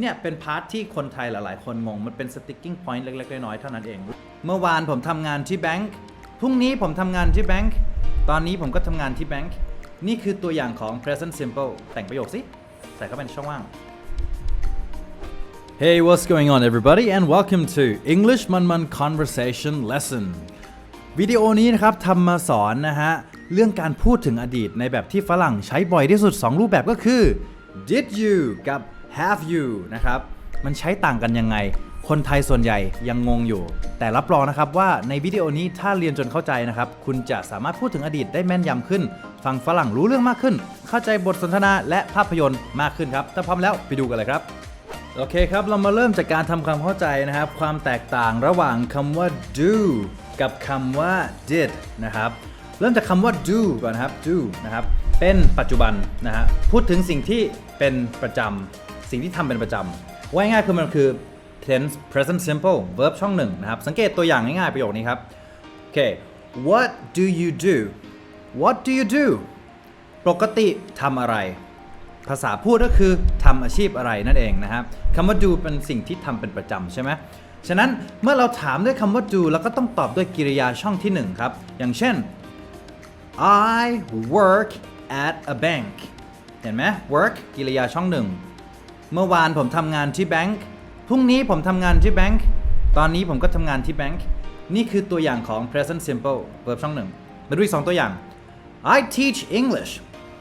เนี่ยเป็นพาร์ทที่คนไทยหลาย ๆ คนงง มันเป็น sticking point เล็ก ๆ น้อย ๆ เท่านั้นเอง เมื่อวานผมทำงานที่แบงก์พรุ่งนี้ผมทำงานที่แบงก์ตอนนี้ผมก็ทำงานที่แบงก์นี่คือตัวอย่างของ present simple แต่งประโยคสิ ใส่เข้าไปในช่องว่าง Hey what's going on everybody and welcome to English Man Man Conversation Lesson วิดีโอนี้นะครับทำมาสอนนะฮะ เรื่องการพูดถึงอดีตในแบบที่ฝรั่งใช้บ่อยที่สุด 2 รูปแบบก็คือ did you กับ have you นะครับ มันใช้ต่างกันยังไง คนไทยส่วนใหญ่ยังงงอยู่ แต่รับรองนะครับว่าในวิดีโอนี้ถ้าเรียนจนเข้าใจนะครับ คุณจะสามารถพูดถึงอดีตได้แม่นยำขึ้น ฟังฝรั่งรู้เรื่องมากขึ้น เข้าใจบทสนทนาและภาพยนตร์มากขึ้นครับ ถ้าพร้อมแล้วไปดูกันเลยครับ โอเคครับ เรามาเริ่มจากการทำความเข้าใจนะครับ ความแตกต่างระหว่างคำว่า do กับคำว่า did นะครับ เริ่มจากคำว่า do ก่อนนะครับ do นะครับ เป็นปัจจุบันนะฮะ พูดถึงสิ่งที่เป็นประจำ สิ่งที่ทำเป็นประจำว่าง่ายๆคือมันคือ tense present simple verb ช่องหนึ่งนะครับ สังเกตตัวอย่างง่ายๆประโยคนี้ครับ โอเค what do you do what do you do ปกติทำอะไร ภาษาพูดก็คือทำอาชีพอะไรนั่นเองนะครับคำว่า do เป็นสิ่งที่ทำเป็นประจำใช่ไหมฉะนั้นเมื่อเราถามด้วยคำว่า do เราก็ต้องตอบด้วยกริยาช่องที่หนึ่งครับ อย่างเช่น I work at a bank เห็นไหม work กริยาช่องหนึ่ง เมื่อวานผมทำงานที่แบงก์พรุ่งนี้ผมทำงานที่แบงก์ตอนนี้ผมก็ทำงานที่แบงก์นี่คือตัวอย่างของ present simple verb ช่องหนึ่งมาดูอีกสองตัวอย่าง I teach English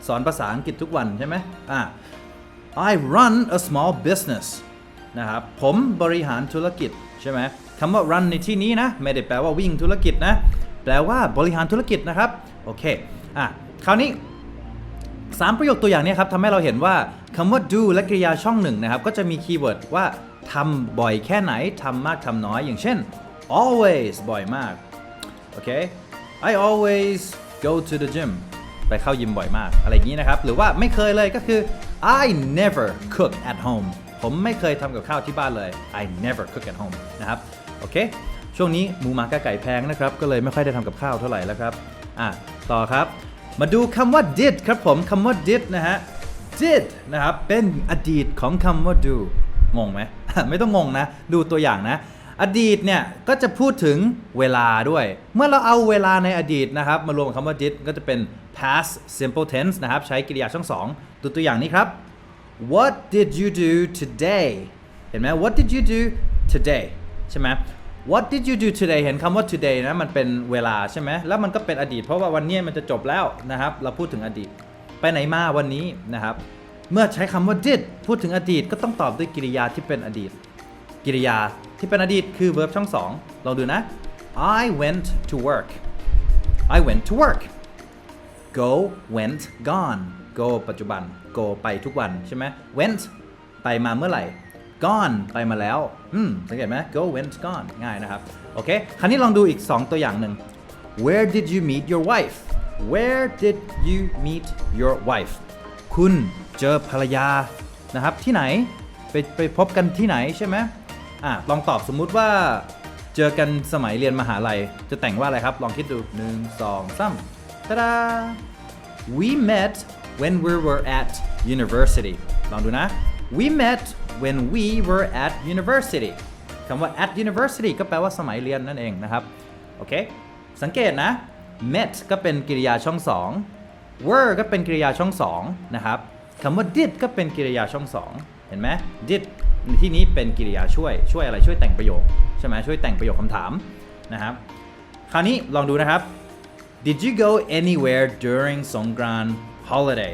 สอนภาษาอังกฤษทุกวันใช่ไหมอ่า I run a small business นะครับ ผมบริหารธุรกิจใช่ไหมคำว่า run ในที่นี้นะ ไม่ได้แปลว่าวิ่งธุรกิจนะ แปลว่าบริหารธุรกิจนะครับ โอเค อะ คราวนี้ สามประโยคตัวอย่างนี้ครับทำให้เราเห็นว่าคำว่า do และกริยาช่องหนึ่งนะครับ ก็จะมีคีย์เวิร์ดว่าทำบ่อยแค่ไหนทำมากทำน้อย อย่างเช่น always บ่อยมาก โอเค I always go to the gym ไปเข้ายิมบ่อยมาก อะไรอย่างนี้นะครับ หรือว่าไม่เคยเลยก็คือ I never cook at home ผมไม่เคยทำกับข้าวที่บ้านเลย I never cook at home นะครับ โอเค ช่วงนี้หมูหมากาไก่แพงนะครับ ก็เลยไม่ค่อยได้ทำกับข้าวเท่าไหร่แล้วครับ อะ ต่อครับ มาดูคำว่า did ครับผมคำว่า did นะฮะ did นะครับเป็นอดีตของคำว่า do งงไหม ไม่ต้องงงนะ ดูตัวอย่างนะ อดีตเนี่ยก็จะพูดถึงเวลาด้วย เมื่อเราเอาเวลาในอดีตนะครับ มารวมกับคำว่า did ก็จะเป็น past simple tense นะครับ ใช้กริยาช่องสองดูตัวอย่างนี้ครับ What did you do today เห็นไหม What did you do today ใช่ไหม What did you do today เห็นคำว่า today นะมันเป็นเวลาใช่ไหมแล้วมันก็เป็นอดีต เพราะว่าวันนี้มันจะจบแล้วนะครับ เราพูดถึงอดีต ไปไหนมาวันนี้นะครับ เมื่อใช้คำว่า did พูดถึงอดีตก็ต้องตอบด้วยกริยาที่เป็นอดีต กริยาที่เป็นอดีตคือ verb ช่องสองลองดูนะ I went to work I went to work go went gone go ปัจจุบัน go ไปทุกวันใช่ไหม went ไปมาเมื่อไหร่ gone ไปมาแล้ว อืม สังเกตไหม go went gone ง่ายนะครับ โอเค คราวนี้ลองดูอีก 2 ตัวอย่างหนึ่ง where did you meet your wife where did you meet your wife คุณเจอภรรยานะครับที่ไหนไปไปพบกันที่ไหนใช่ไหมอะลองตอบสมมุติว่าเจอกันสมัยเรียนมหาลัย จะแต่งว่าอะไรครับ ลองคิดดู 1 2 3ตาดา We met when we were at university ลองดูนะ We met when we were at university คำว่า at university ก็แปลว่าสมัยเรียนนั่นเองนะครับ โอเค สังเกตนะ met ก็เป็นกริยาช่องสอง were ก็เป็นกริยาช่องสองนะครับคำว่า did ก็เป็นกริยาช่องสองเห็นไหม did ในที่นี้เป็นกริยาช่วย ช่วยอะไรช่วยแต่งประโยค ใช่ไหมช่วยแต่งประโยคคำถามนะครับ คราวนี้ลองดูนะครับ Did you go anywhere during Songkran holiday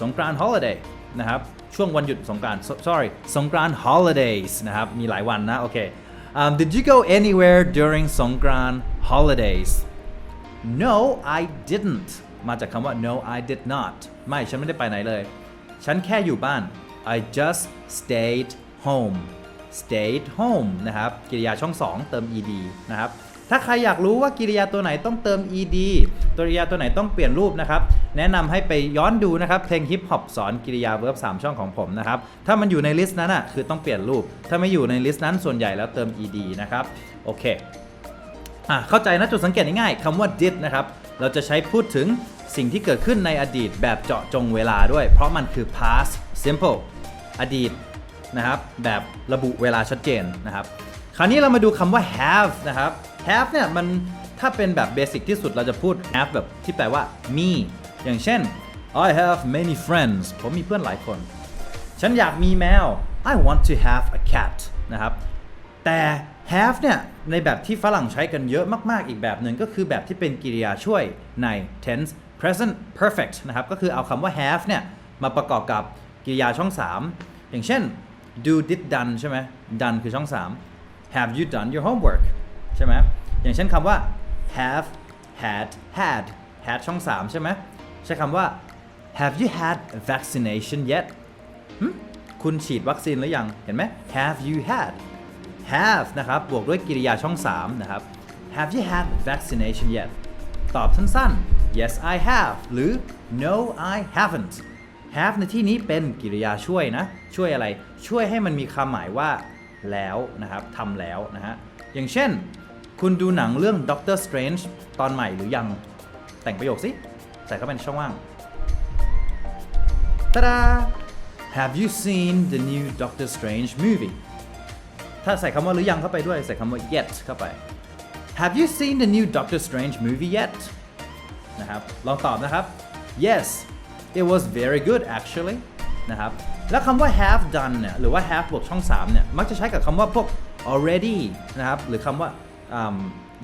สงกรานต์ holiday นะครับ ช่วงวันหยุดสงกรานต์ sorry สงกรานต์ holidays นะครับ มีหลายวันนะ โอเค did you go anywhere during Songkran holidays no I didn't มาจากคำว่า no I did not ไม่ ฉันไม่ได้ไปไหนเลย ฉันแค่อยู่บ้าน I just stayed home stayed home นะครับ กริยาช่องสองเติม ed นะครับ ถ้าใครอยากรู้ว่ากิริยาตัวไหนต้องเติม ed ตัวกริยาตัวไหนต้องเปลี่ยนรูปนะครับ แนะนำให้ไปย้อนดูนะครับ เพลงฮิปฮอปสอนกิริยาเวิร์บ3ช่องของผมนะครับ ถ้ามันอยู่ในลิสต์นั้นอะคือต้องเปลี่ยนรูป ถ้าไม่อยู่ในลิสต์นั้นส่วนใหญ่แล้วเติม ed นะครับ โอเค อะเข้าใจนะจุดสังเกตง่ายๆคำว่า did นะครับ เราจะใช้พูดถึงสิ่งที่เกิดขึ้นในอดีตแบบเจาะจงเวลาด้วย เพราะมันคือ past simple อดีตนะครับแบบระบุเวลาชัดเจนนะครับ คราวนี้เรามาดูคำว่า have นะครับ have เนี่ยมันถ้าเป็นแบบเบสิกที่สุดเราจะพูด have แบบที่แปลว่ามี อย่างเช่น I have many friends ผมมีเพื่อนหลายคน ฉันอยากมีแมว I want to have a cat นะครับ แต่ have เนี่ย ในแบบที่ฝรั่งใช้กันเยอะมาก ๆ อีกแบบหนึ่งก็คือแบบที่เป็นกริยาช่วยใน tense present perfect นะครับ ก็คือเอาคำว่า have เนี่ย มาประกอบกับกริยาช่อง 3 อย่างเช่น do did done ใช่ไหม done คือช่อง 3 have you done your homework ใช่ไหมอย่างเช่นคำว่า have had had had ช่อง 3 ใช่ไหมใช้คำว่า have you had vaccination yet คุณฉีดวัคซีนหรือยัง เห็นไหม have you had have นะครับ บวกด้วยกริยาช่อง 3 นะครับ have you had vaccination yet ตอบสั้นๆ yes I have หรือ no I haven't have ในที่นี้เป็นกริยาช่วยนะ ช่วยอะไร ช่วยให้มันมีความหมายว่าแล้วนะครับทำแล้วนะฮะ อย่างเช่น คุณดูหนังเรื่อง Doctor Strange ตอนใหม่หรือยัง แต่งประโยคสิ ใส่เข้าไปในช่องว่างตาดา Have you seen the new Doctor Strange movie ถ้าใส่คำว่าหรือยังเข้าไปด้วย ใส่คำว่า yet เข้าไป Have you seen the new Doctor Strange movie yet นะครับ ลองตอบนะครับ Yes it was very good actually นะครับ แล้วคำว่า have done เนี่ย หรือว่า have บวกช่อง 3 เนี่ย มักจะใช้กับคำว่าพวก already นะครับ หรือคำว่า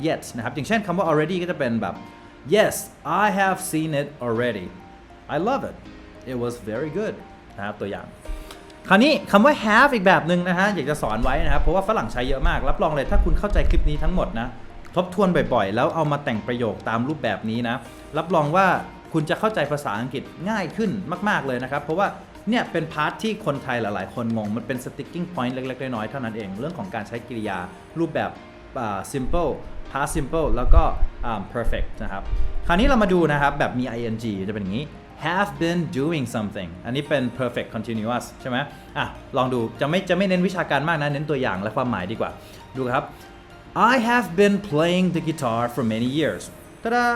yet นะครับ อย่างเช่นคำว่า already ก็จะเป็นแบบ Yes I have seen it already I love it it was very good นะครับตัวอย่างคราวนี้คำว่า have อีกแบบหนึ่งนะฮะ อยากจะสอนไว้นะครับ เพราะว่าฝรั่งใช้เยอะมาก รับรองเลยถ้าคุณเข้าใจคลิปนี้ทั้งหมดนะ ทบทวนบ่อยๆ แล้วเอามาแต่งประโยคตามรูปแบบนี้นะ รับรองว่าคุณจะเข้าใจภาษาอังกฤษง่ายขึ้นมาก ๆเลยนะครับ เพราะว่าเนี่ยเป็นพาร์ทที่คนไทยหลายๆ คนงง มันเป็น sticking point เล็กๆ น้อยๆ เท่านั้นเอง เรื่องของการใช้กริยารูปแบบ simple past simple แล้วก็ perfect นะครับ คราวนี้เรามาดูนะครับ แบบมี ing จะเป็นอย่างนี้ have been doing something อันนี้เป็น perfect continuous ใช่ไหมอะ ลองดู จะไม่ จะไม่เน้นวิชาการมากนะ เน้นตัวอย่างและความหมายดีกว่า ดูครับ I have been playing the guitar for many years. Ta-da!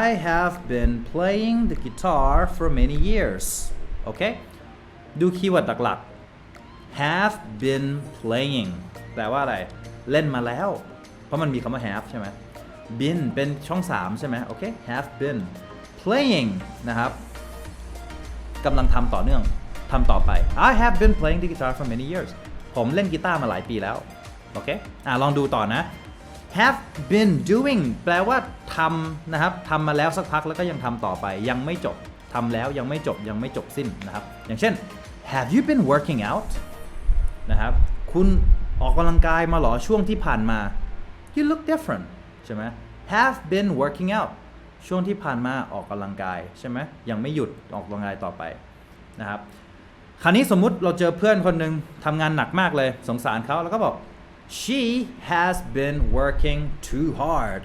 I have been playing the guitar for many years. โอเค ดูคีย์เวิร์ดหลักๆ have been playing แปลว่าอะไร เล่นมาแล้ว เพราะมันมีคำว่า have ใช่ไหม been เป็นช่อง 3 ใช่ไหมโอเค have been playing นะครับกำลังทำต่อเนื่องทำต่อไป I have been playing the guitar for many years ผมเล่นกีตาร์มาหลายปีแล้ว โอเค อะ ลองดูต่อนะ have been doing แปลว่าทำนะครับทำมาแล้วสักพักแล้วก็ยังทำต่อไป ยังไม่จบทำแล้วยังไม่จบยังไม่จบสิ้นนะครับ อย่างเช่น have you been working out นะครับ คุณ ออกกำลังกายมาหรอช่วงที่ผ่านมา you look different ใช่ไหม have been working out ช่วงที่ผ่านมาออกกำลังกายใช่ไหมยังไม่หยุดออกกำลังกายต่อไปนะครับคราวนี้สมมุติเราเจอเพื่อนคนหนึ่งทำงานหนักมากเลยสงสารเขาแล้วก็บอก she has been working too hard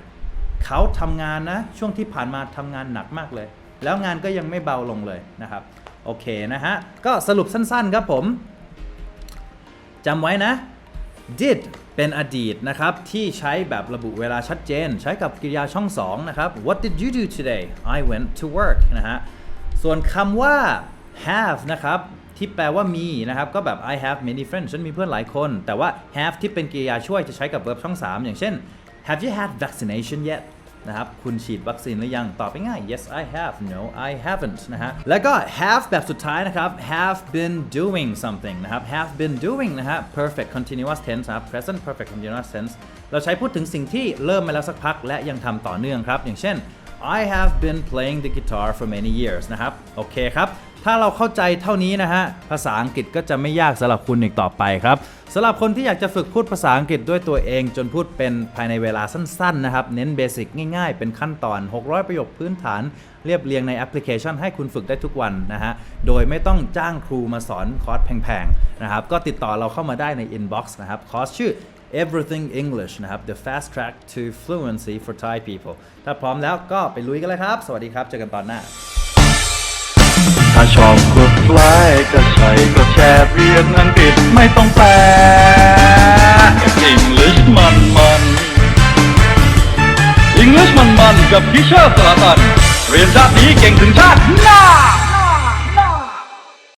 เขาทำงานนะ ช่วงที่ผ่านมาทำงานหนักมากเลย แล้วงานก็ยังไม่เบาลงเลยนะครับ โอเคนะฮะ ก็สรุปสั้นๆครับผมจำไว้นะ did เป็นอดีตนะครับ ที่ใช้แบบระบุเวลาชัดเจน ใช้กับกริยาช่อง2นะครับ What did you do today I went to work นะฮะส่วนคำว่า have นะครับที่แปลว่ามีนะครับ ก็แบบ I have many friends ฉันมีเพื่อนหลายคน แต่ว่า have ที่เป็นกริยาช่วยจะใช้กับ verb ช่อง 3 อย่างเช่น Have you had vaccination yet นะครับ คุณฉีดวัคซีนหรือยัง ตอบไปง่าย yes I have no I haven't นะฮะ แล้วก็ have แบบสุดท้ายนะครับ have been doing something นะครับ have been doing นะฮะ perfect continuous tense นะครับ present perfect continuous tense เราใช้พูดถึงสิ่งที่เริ่มมาแล้วสักพัก และยังทำต่อเนื่องครับ อย่างเช่น I have been playing the guitar for many years นะครับ โอเคครับ ถ้าเราเข้าใจเท่านี้นะฮะ ภาษาอังกฤษก็จะไม่ยากสำหรับคุณอีกต่อไปครับสำหรับคนที่อยากจะฝึกพูดภาษาอังกฤษด้วยตัวเอง จนพูดเป็นภายในเวลาสั้นๆนะครับ เน้นเบสิกง่ายๆ เป็นขั้นตอน 600 ประโยคพื้นฐาน เรียบเรียงในแอปพลิเคชันให้คุณฝึกได้ทุกวันนะฮะ โดยไม่ต้องจ้างครูมาสอนคอร์สแพงๆนะครับ ก็ติดต่อเราเข้ามาได้ใน inbox นะครับ คอร์สชื่อ Everything English นะครับ The Fast Track to Fluency for Thai People ถ้าพร้อมแล้วก็ไปลุยกันเลยครับ สวัสดีครับ เจอกันตอนหน้า ถ้าชอบกดไลค์ก็ใช่ก็แชร์เรียนอังกฤษไม่ต้องแปล English มันมัน English มันมันกับพิเชอร์สารตันเรียนชาตินี้เก่งถึงชาติหน้า